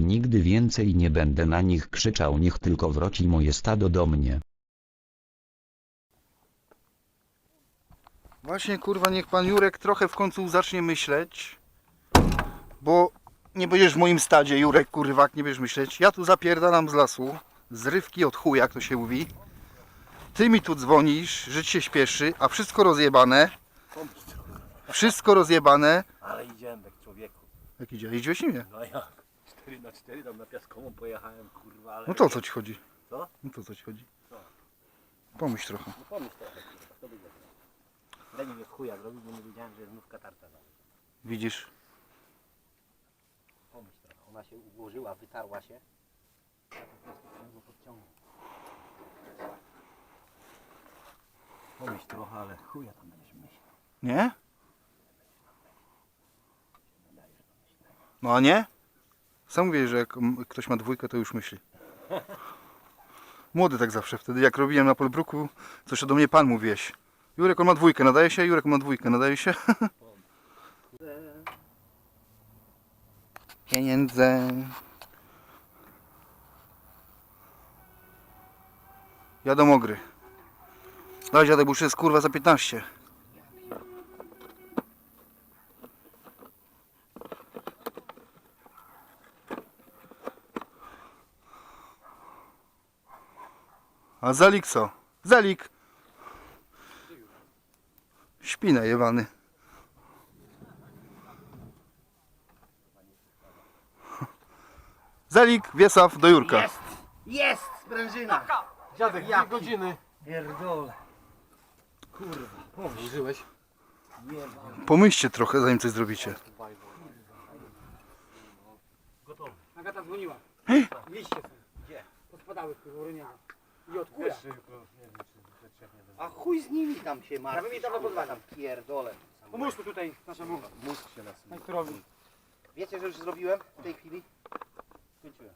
Już nigdy więcej nie będę na nich krzyczał, niech tylko wróci moje stado do mnie. Właśnie kurwa niech pan Jurek trochę w końcu zacznie myśleć. Bo nie będziesz w moim stadzie, Jurek kurwa, jak nie będziesz myśleć. Ja tu zapierdalam z lasu. Zrywki od chuja, jak to się mówi. Ty mi tu dzwonisz, że ci się śpieszy, a wszystko rozjebane. Wszystko rozjebane. Ale idziemy jak człowieku. Jak idzie? Jeździłeś nim? No ja 4 na 4 tam na piaskową pojechałem, kurwa, ale... No to o co ci chodzi? Co? No to o co ci chodzi? Pomyśl trochę. No pomyśl trochę, kurwa, kto by mnie w chuja zrobił, bo nie wiedziałem, że znów katarta da. Widzisz? Pomyśl trochę, ona się ułożyła, wytarła się. Ja po prostu chciałem go podciągnąć. Pomyśl trochę, ale chuja tam będziesz myślał. Nie? No a nie? Sam mówię, że jak ktoś ma dwójkę, to już myśli. Młody tak zawsze. Wtedy jak robiłem na Polbruku, to jeszcze do mnie pan mówiłeś. Jurek on ma dwójkę, nadaje się? Jurek ma dwójkę, nadaje się? Pieniądze. Jadą ogry. Daj dziadek, bo już jest kurwa za 15. A Zalik co? Zalik! Śpi najebany. Zalik, Wiesław, do Jurka. Jest! Jest! Sprężyna! Dziadek, dwie godziny. Pierdolę. Kurwa. Żyłeś? Pomyślcie trochę, zanim coś zrobicie. Gotowy. Agata dzwoniła. Liście są. Gdzie? Podpadały w uroniały. I od. A chuj z nimi tam się martwi. Ja bym dawno kurwa, tam Pierdolę. Pomóż tu tutaj naszemu Mózg się nas. majstorowi. Wiecie, że już zrobiłem w tej chwili? Skończyłem.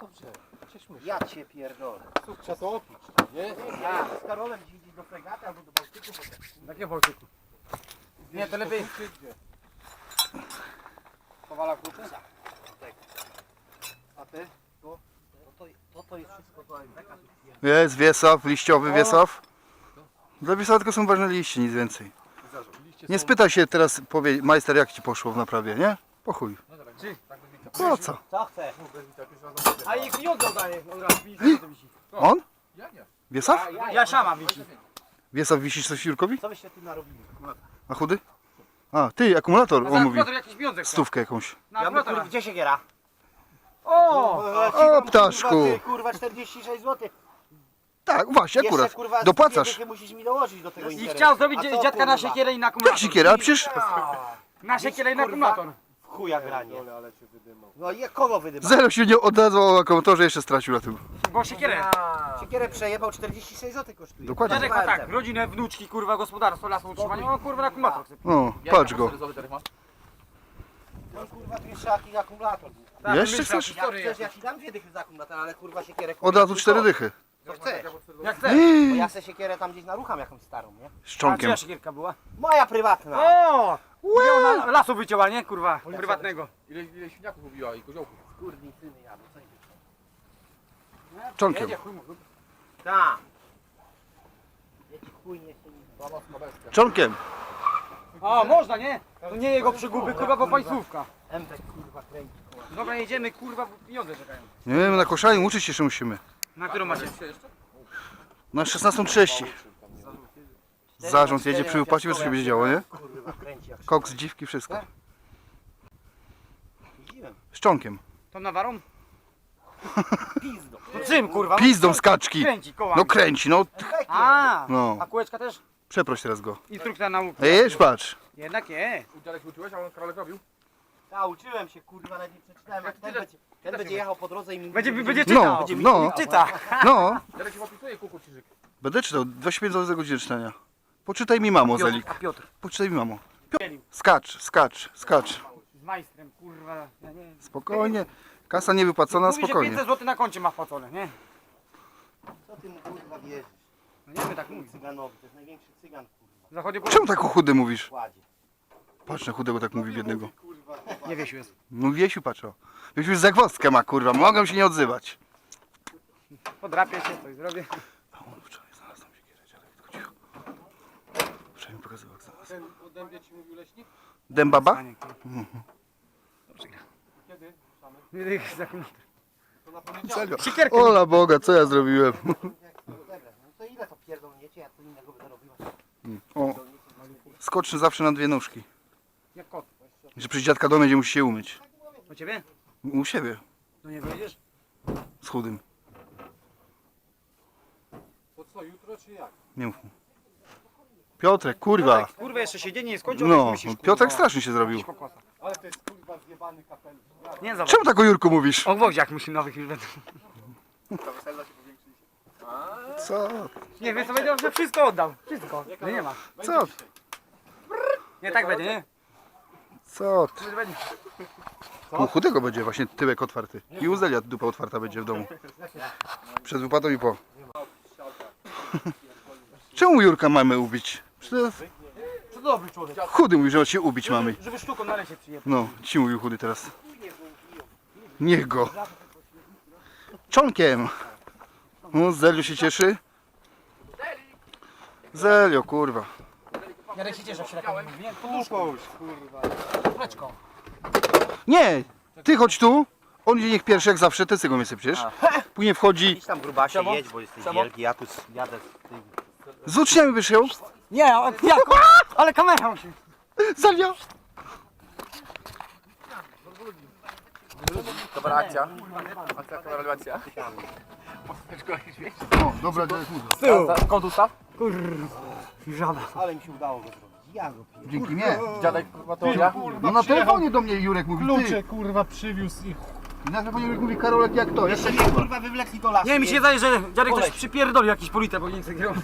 Dobrze, cieszmy się. Ja cię pierdolę. Trzeba to opić, nie? Ja z Karolem dziś iść do fregaty albo do Bałtyku. bo- Jakie Bałtyku? Nie, to lepiej. Powala klucze? A ty? To, to, to, to jest wszystko to. Jest Wiesław, liściowy Wiesław. Dla Wiesława tylko są ważne liście, nic więcej. Nie spytaj się teraz, powie majster jak ci poszło w naprawie, nie? Po chuj. Po co? Co chcesz? A ich nie oddał daje. Dobra, widzisz, co to wisi. On? Ja nie. Wiesław? Ja szama wisi. Wiesław wisisz coś Jurkowi? Co byście tu narobili? A chudy? A, ty, akumulator, on mówi. akumulator jakiś wiązek. chce. Stówkę jakąś. Na Ja kurwa, akumulatora. gdzie się giera? O! O, ptaszku. Kurwa, ty, kurwa 46 zł. Tak, właśnie, Jeszcze, akurat. kurwa, z Dopłacasz. dwie dychy musisz mi dołożyć do tego I interesu. chciał zrobić A co, dziadka na kurwa? siekierę i na Jak akumulator. siekiera? A przecież Na siekierę i na Kurwa. akumulator. W chuja granie. No i kogo wydyma? zero się nie odezwał o akumulatorze, jeszcze stracił na tym. Bo siekierę. Siekierę przejebał 46 zł kosztuje. Dokładnie. Dziadek ma tak, rodzinę, wnuczki, kurwa, gospodarstwo, lasu utrzymanie. O kurwa, na akumulator chce. O, patrz go. No kurwa tu jeszcze jaki akumulator. Tak, Jeszcze chcesz? Jak chcesz, ja ci dam dwie dychy za akumulator, ale kurwa siekierę Od razu cztery dychy. Co chcesz? Jak chcesz. Bo ja se siekierę tam gdzieś narucham jakąś starą, nie? Z A czyja siekierka była? Moja prywatna. O! Na lasu wycięła, nie? Kurwa, prywatnego. Ile, ile świniaków ubiła i koziołków? Skurni syny jadą, co nie Czonkiem. Jedzie, chuj mu. Tak. Chuj nie się. Czonkiem. O, można, nie? To nie jego przyguby, kurwa, bo państwówka. Empek kurwa kręci. Dobra, jedziemy, kurwa, bo pieniądze czekają. Nie wiem, na koszaniu uczyć się jeszcze musimy. Na którą macie? Na 16.30. Zarząd jedzie przy wiesz co się będzie działo, nie? Kurwa kręci jak Koks, dziwki, wszystko. Widziałem. Z czonkiem. Tą nawarą? Pizdo. To czym, kurwa? Pizdą skaczki. Kręci kołami. No kręci, no. A, No. a kółeczka też? Przeproś teraz go. Instrukcja nauki. Ej, patrz. Jednak nie. Udzielek uczyłeś, a on robił? Ja uczyłem się kurwa, nawet nie przeczytałem. Jak ten będzie, ten będzie jechał po drodze i mi Będzie, będzie że- No, czytał. no, Czyta. no. Dziadek się opisuje. Będę czytał. 25 zł za godzinę czytania. Poczytaj mi mamo, Zelik. A Piotr? Poczytaj mi mamo. Skacz, skacz, skacz. Z majstrem, kurwa. Ja nie wiem. Spokojnie. Kasa nie wypłacona, Mówi, że spokojnie. 500 zł na koncie ma wpłacone, nie? Co ty mu kurwa wierzysz? No nie wiem, tak mówi. Cyganowi, to jest największy cygan kurwa. W zachodzie Czemu tak o chudy mówisz? w Kładzie. Patrz na chudego, tak mówi biednego. Nie Wiesiu jest. No Wiesiu patrz o. Wiesiu już zagwozdkę ma kurwa, mogę się nie odzywać. Podrapię się, coś zrobię. Wczoraj znalazłem się kierać, ale tylko cicho. Wczoraj mi pokazywał jak znalazł. Ten o dębie ci mówił leśnik? Dębaba? Kiedy? Samy? To na poniedziałek. Serio? Ola Boga, co ja zrobiłem? No to ile to pierdolniecie, jak to innego będę robiła? O, skoczny zawsze na dwie nóżki. Jak kot. Że przy dziadka do będzie musi się umyć. U ciebie? U siebie, No nie wyjdziesz? z chudym. To co, jutro czy jak? Nie mów mu. Piotrek, kurwa. Kurwa, jeszcze siedzenie nie skończył, No, myślisz, Piotrek kurwa, strasznie się zrobił. Ale to jest kurwa zjebany kapelusz. Nie zobacz. Czemu tak o Jurku mówisz? O gwoździach musi nowych już będą. Co? Nie, więc powiedział, że wszystko oddał. Wszystko. No nie ma. Co? Nie tak będzie, nie? Co? ty? U chudego będzie właśnie tyłek otwarty. I u Zelia dupa otwarta będzie w domu. Przed wypłatą i po. Czemu Jurka mamy ubić? Przecież To dobry człowiek. chudy mówi, że się ubić mamy. Żeby sztuką na lesie przyjechał. No, ci mówił chudy teraz. Niech go. Czonkiem. No, Zelio się cieszy. Zelio, kurwa. Jarek się cieszy, jak się tak mówi, nie? Poduszką kurwa. Nie, ty chodź tu. On idzie niech pierwszy jak zawsze, ty sobie mnie sypciesz. Później wchodzi. Idź tam grubasie, Czemu? jedź, bo jesteś Czemu? wielki, ja tu s- jadę z tym. Z uczniami wyszedł. Nie, ale jak? Ale kamera musi. Zelio. Dobra akcja. Akcja, kamera, akcja. O, dobra, to jest Z tyłu. Skąd ustaw? Kurwa. Żaba. Ale mi się udało go zrobić. Ja go piję. Dzięki mnie. Dziadek kurwa to ja? No na telefonie do mnie Jurek mówi. Klucze kurwa przywiózł i Ty. Na telefonie Jurek mówi Karolek jak to? To Jeszcze mnie kurwa wywlekli do lasu. Nie, mi się zdaje, że dziadek coś przypierdolił jakiś politę, bo nie chce grał.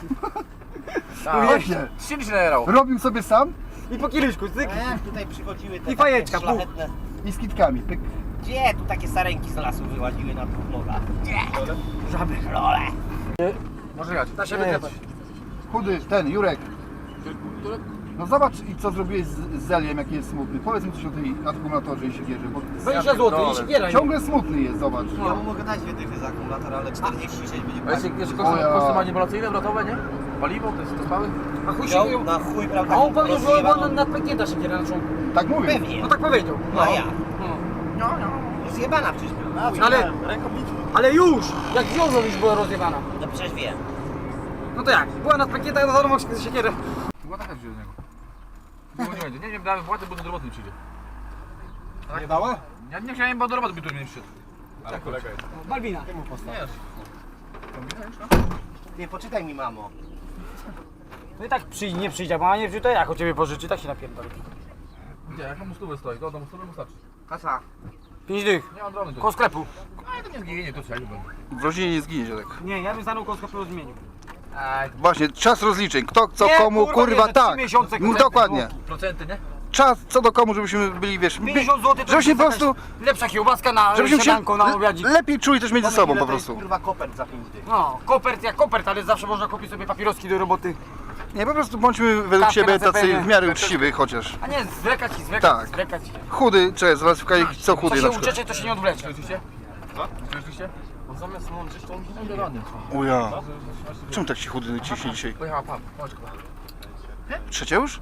Tak. Właśnie. Czym się najerał? Robił sobie sam I po kieliszku, cyk. E, tutaj przychodziły te I fajeczka, takie szlachetne... i z kitkami. Pyk. Gdzie tu takie sarenki z lasu wyłaziły na dwóch nogach? Żaby. Lole. Może jechać. Na siebie klepać. Chudy, ten, Jurek. No zobacz i co zrobiłeś z, z Zeliem, jaki jest smutny. Powiedz mi coś o tej akumulatorze i siekierze, bo 20 zł i siekieraj. ciągle smutny jest, zobacz. Ja mu mogę dać dychy za akumulator, ale 46 będzie A jeszcze, koszty, manipulacyjne, wrotowe, nie? Paliwo, to jest to spały? A chuj się na chuj, prawda? A on powiedział, że rozjebaną- on na pakieta siekiera na członku. Tak mówię. Pewnie. No tak powiedział. No ja. No. Zjebana przecież była. Ale, ale już! Jak wiozą już była rozjebana. No przecież wiem. No to jak? Była na pakietach, no to się siekierę. Była taka wziął z niego. Było nie będzie. Nie wiem, dałem wpłatę, bo do roboty nie przyjdzie. nie dała? Ja nie chciałem, bo do roboty by tu nie przyszedł. Ale kolega jest. Balbina. Nie, poczytaj mi mamo. No i tak przyjdzie, nie przyjdzie, bo ona nie przyjdzie, to jak o ciebie pożyczy, tak się napierdoli. Gdzie? Jak mu stówę stoi? Do domu stówę mu starczy. Kasa. Pięć dych. Nie mam drony tu. Koło sklepu. Ale to nie zginie, to co ja będę. W rodzinie nie zginie dziadek. Nie, ja bym stanął koło sklepu zmienił. Aj, Właśnie, czas rozliczeń. Kto, co, Nie, komu, kurwa, kurwa, nie, że trzy tak. miesiące No, koncert dokładnie. procenty, nie? Czas, co do komu, żebyśmy byli, wiesz, by, 50 zł to żebyśmy jest po jakaś prostu, Lepsza kiełbaska na żebyśmy się śniadanko, na obiadzik. lepiej czuli też między sobą Ile po prostu. kurwa kopert za 5 dych. No, kopert jak kopert, ale zawsze można kupić sobie papieroski do roboty. Nie, po prostu bądźmy według Kawkę siebie na tacy w miarę uczciwy chociaż. A nie, zwlekać i zwlekać, Tak. zwlekać. Chudy, czy jest, co Co chudy się na przykład. uczecze, to się nie odwlecze. Słyszycie? Co? Słyszycie? Bo zamiast mądrzeć, to on nie rany. O ja. Czemu tak się chudy ciśnie dzisiaj? Pojechała pan, chodź kurwa. Trzecia już?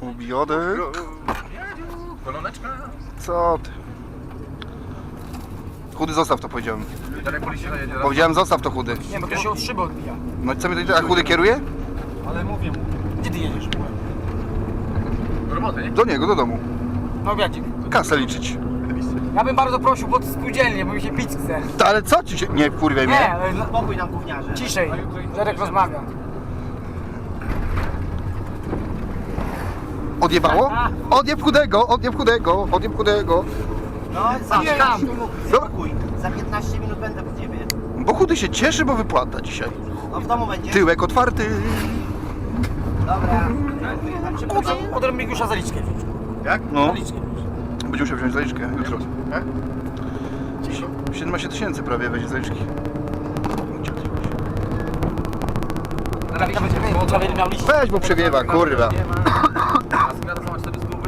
Ubiodek? Koloneczka. Co ty? Chudy zostaw to powiedziałem. Dalej policja jedzie raz. Powiedziałem zostaw to chudy. Nie, bo to się od szyby odbija. No i co mi to a chudy kieruje? Ale mówię mu. Gdzie ty jedziesz? Do roboty, nie? Do niego, do domu. Na obiadzik. Kasę liczyć. Ja bym bardzo prosił pod spółdzielnię, bo mi się pić chce. To, ale co ci się... Nie, kurwa Nie, mnie. ale dla- Spokój nam gówniarze. ciszej. Zarek rozmawia. Odjebało? Odjeb chudego, odjeb chudego, odjeb chudego. No, za Nie, 15 tam. minut. Spokój. Za 15 minut będę po ciebie. Bo chudy się cieszy, bo wypłata dzisiaj. No w domu będzie. Tyłek otwarty. Dobra. Od, od Remigiusza zaliczkę wziąć. No, Zaliczkę. Będzie musiał wziąć zaliczkę jutro. 17 tysięcy prawie weźmie zaliczki. Weź, bo przewiewa, kurwa.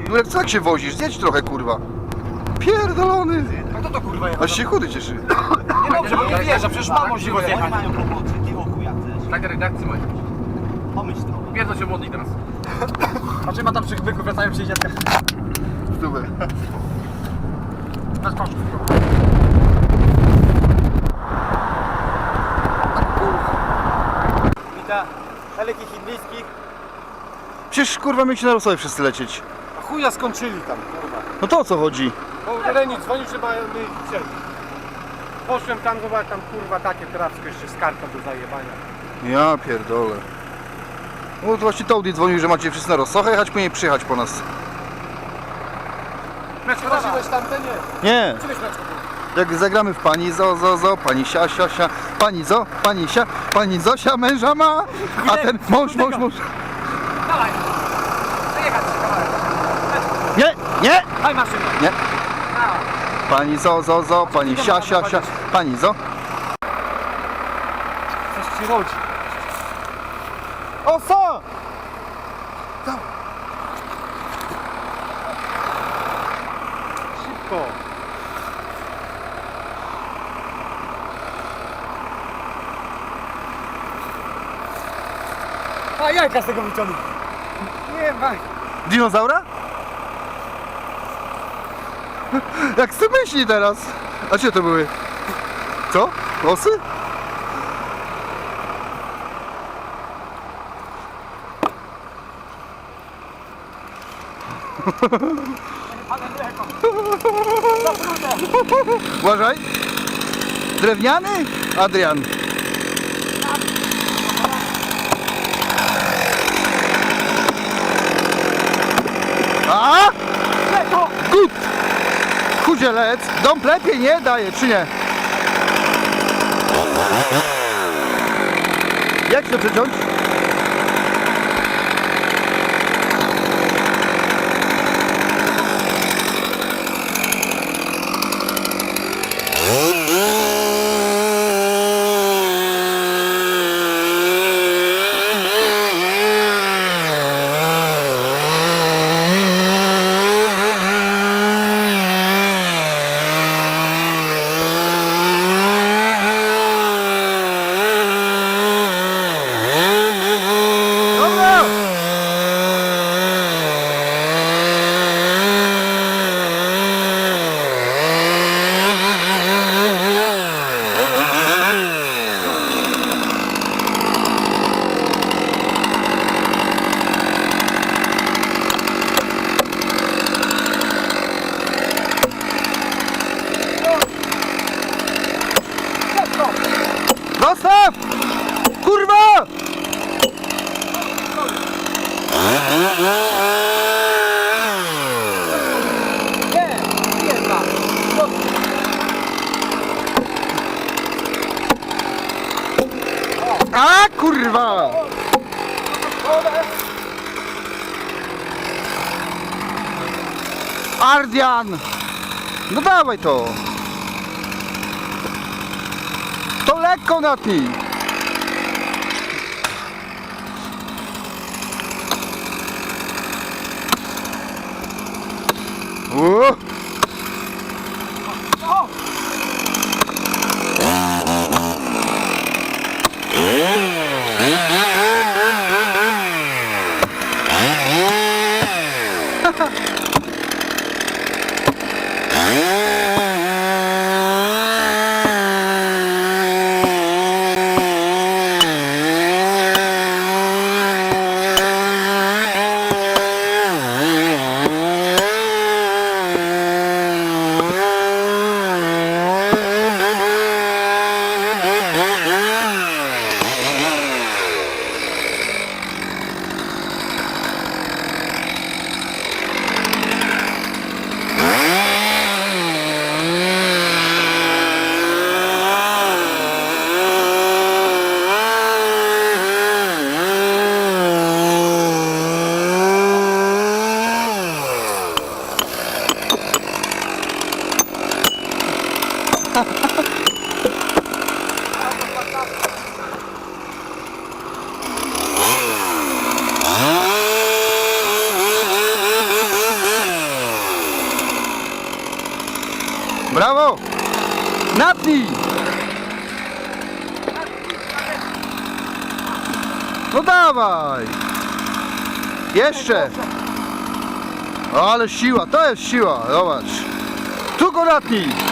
Jurek, co tak się wozisz? Zjedź trochę, kurwa. Pierdolony. A kto to kurwa jest? Aż się chudy cieszy. Nie dobrze, bo nie wierzę, przecież mam możliwość Oni jechać. mają kłopoty, ty o chuja chcesz. Tak redakcji mojej. Pomyśl trochę. Pierdol się modli teraz. Patrzymy tam przy byku, wracają przy dziadka. Super. Bez kosztów. Wita, dalekich indyjskich. Przecież kurwa mieliście na Rosołę wszyscy lecieć. A chuja skończyli tam, kurwa. No to o co chodzi? Bo Reni dzwonił, że mają my ich wzięli. Poszłem tam, zobacz tam kurwa takie trawsko jeszcze z kartą do zajebania. Ja pierdolę. No to właśnie Toady dzwonił, że macie wszyscy na Rosochę jechać, później przyjechać po nas. Tamte? Nie. Nie. Jak zagramy w pani zo, zo, zo, pani sia, sia, sia, pani zo, pani sia, pani Zosia męża ma, a ten mąż, mąż, mąż. Dawaj! Przejechać się kawałek. Nie, nie, Daj maszynę. nie. Pani zo, zo, zo, pani sia, sia, sia, pani zo. Coś ci rodzi. O co? Szybko. A jajka z tego wyciągnął. Nie, waj. Dinozaura? Jak ty myśli teraz? A gdzie to były? Co? Osy? Uważaj. Drewniany? Adrian. A? Gut! Chudzielec! Dom lepiej nie daje, czy nie? Jak to przeciąć? Dobra! Zostaw! Kurwa! A kurwa! Ardian! No dawaj to! To lekko natnij! Brawo! Napnij! No dawaj! Jeszcze! Ale siła, to jest siła, zobacz! Tu go napnij!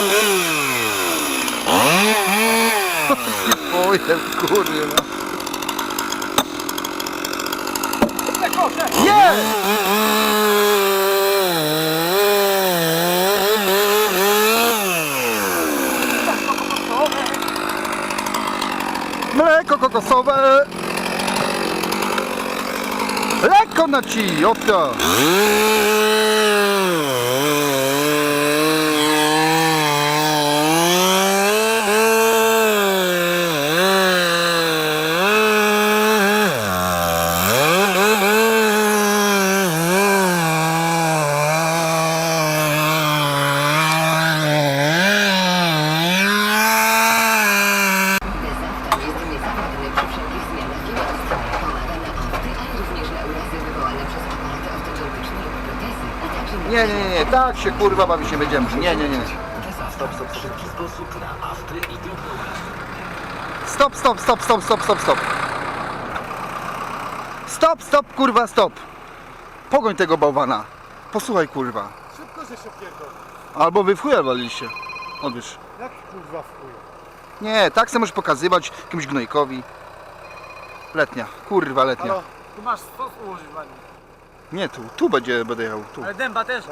Natnij! Oj, kurwa. Nie! Mleko kokosowe! Lekko na ci, oto! Dezaftan jest niezawodny przy wszelkich zmianach i odstępach. Pomaga na afty, ale również na urazy wywołane przez aparaty ortodontyczne lub protezy, a także na Nie, nie, nie, nie, tak się kurwa bawić nie będziemy. Nie, nie, nie. Stop, stop, stop. Stop, stop, stop, stop, stop, stop, stop. Stop, stop, kurwa, stop. Pogoń tego bałwana. Posłuchaj, kurwa. Szybko, że się pierdolę. Albo wy w chuja waliliście. Odbierz. Jak kurwa w chuju? Nie, tak se możesz pokazywać jakiemuś gnojkowi. Letnia, kurwa letnia. Halo? Tu masz sos ułożyć ładnie. Nie tu, tu będzie, będę jechał, tu. Ale dęba też.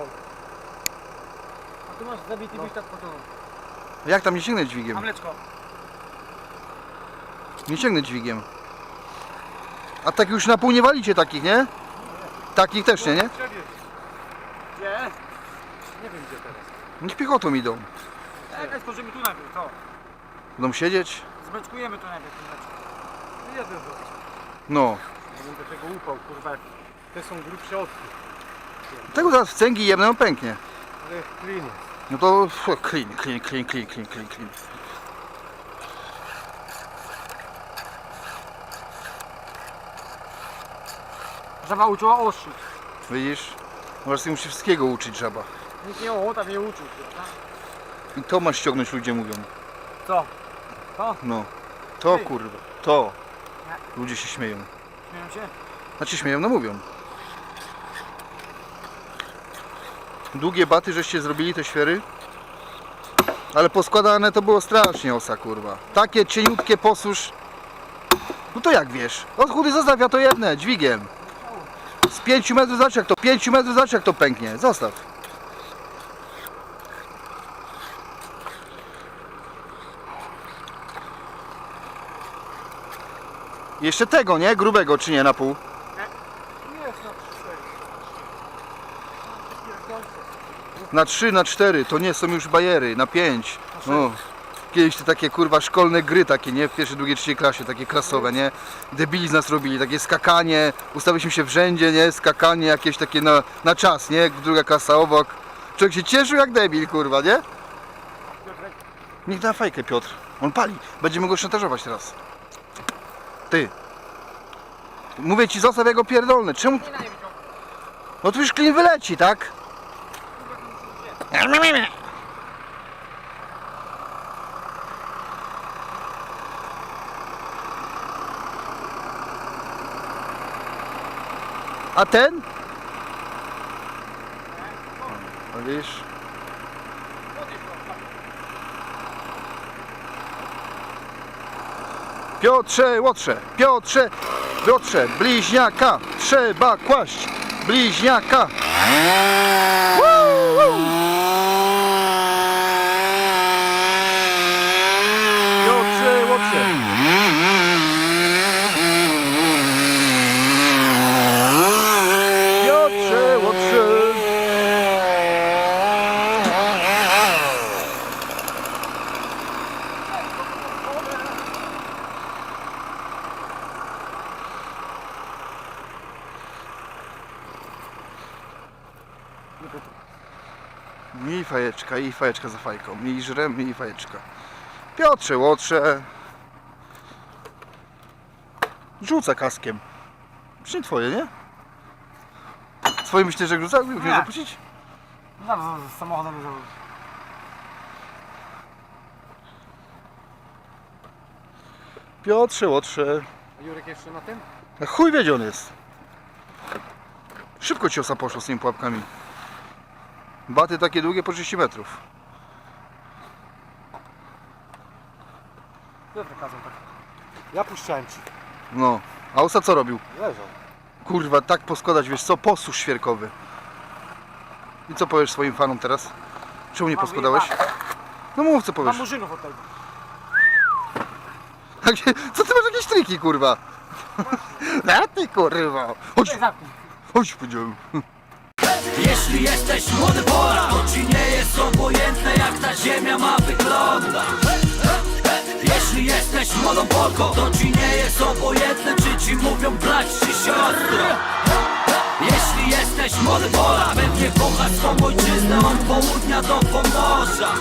Tu masz zabity bisztat po to. Jak tam nie sięgnę dźwigiem? A mleczko. Nie sięgnę dźwigiem. A tak już na pół nie walicie takich, nie? Takich też nie, nie? Gdzie? Nie wiem gdzie teraz. Niech piechotą idą. Czekaj, skoczymy tu najpierw, co? Będą siedzieć. Zbeczkujemy tu najpierw. No jeden do No. Ja bym do tego upał, kurwa. Te są grubsze od Tego zaraz w cęgi jemną pęknie. ale klin. No to clean, clean, clean, clean, clean, clean, clean. Żaba uczyła ostrzyć. Widzisz? Możesz się wszystkiego uczyć żaba. Nikt nie o, tam nie uczył. prawda? I to masz ściągnąć ludzie mówią. Co? No. To Ty. kurwa. To. Ludzie się śmieją. Śmieją się? Znaczy śmieją, no mówią. Długie baty żeście zrobili te świery? Ale poskładane to było strasznie osa kurwa. Takie cieniutkie posłuż. No to jak wiesz? Od chudy zostaw ja to jedne, dźwigiem. Z 5 metrów zobacz jak to, 5 metrów zobacz jak to pęknie. Zostaw. Jeszcze tego, nie? Grubego czy nie na pół? Na 3, na 4, to nie są już bajery, na 5. No. Kiedyś te takie kurwa szkolne gry takie, nie? W pierwszej, drugiej, trzeciej klasie, takie klasowe, nie? Debili z nas robili, takie skakanie, ustawiliśmy się w rzędzie, nie? Skakanie jakieś takie na, na czas, nie? Druga klasa obok. Człowiek się cieszył jak debil, kurwa, nie? Niech da fajkę Piotr, on pali, będziemy go szantażować teraz. Ty. Mówię ci, zostaw jego pierdolne, czemu... No to już klin wyleci, tak? A ten? Wiesz? Piotrze, Łotrze, Piotrze, Piotrze, bliźniaka trzeba kłaść, bliźniaka. Woo, woo. Piotrze, Łotrze. Piotrze, Łotrze. I fajeczka, i fajeczka za fajką. I żrem, i fajeczka. Piotrze, łotrze. Rzuca kaskiem. Nie twoje, nie? Twoje myślę, że rzuca? Umiesz Nie. zapuścić? No, z, z samochodem że... Piotrze, łotrze. A Jurek jeszcze na tym? A chuj wie, gdzie on jest. Szybko ciosa poszło z tymi pułapkami. Baty takie długie po 30 metrów. Piotr kazał tak. Ja puszczałem ci. No. A Osa co robił? Leżał. Kurwa, tak poskładać, wiesz co? Posusz świerkowy. I co powiesz swoim fanom teraz? Czemu nie Mam poskładałeś? wyjebane. No mów co Mam powiesz. murzynów od tego. Co ty masz jakieś triki, kurwa? A ty kurwa. Chodź, zamknij. chodź powiedziałem. Jeśli jesteś młody Polak, to ci nie jest obojętne jak ta ziemia ma wyglądać. Jeśli jesteś młodą Polką, to ci nie jest obojętne czy ci mówią brać czy siostro. Jeśli jesteś młody Polak, pewnie kochasz swą ojczyznę od południa do pomorza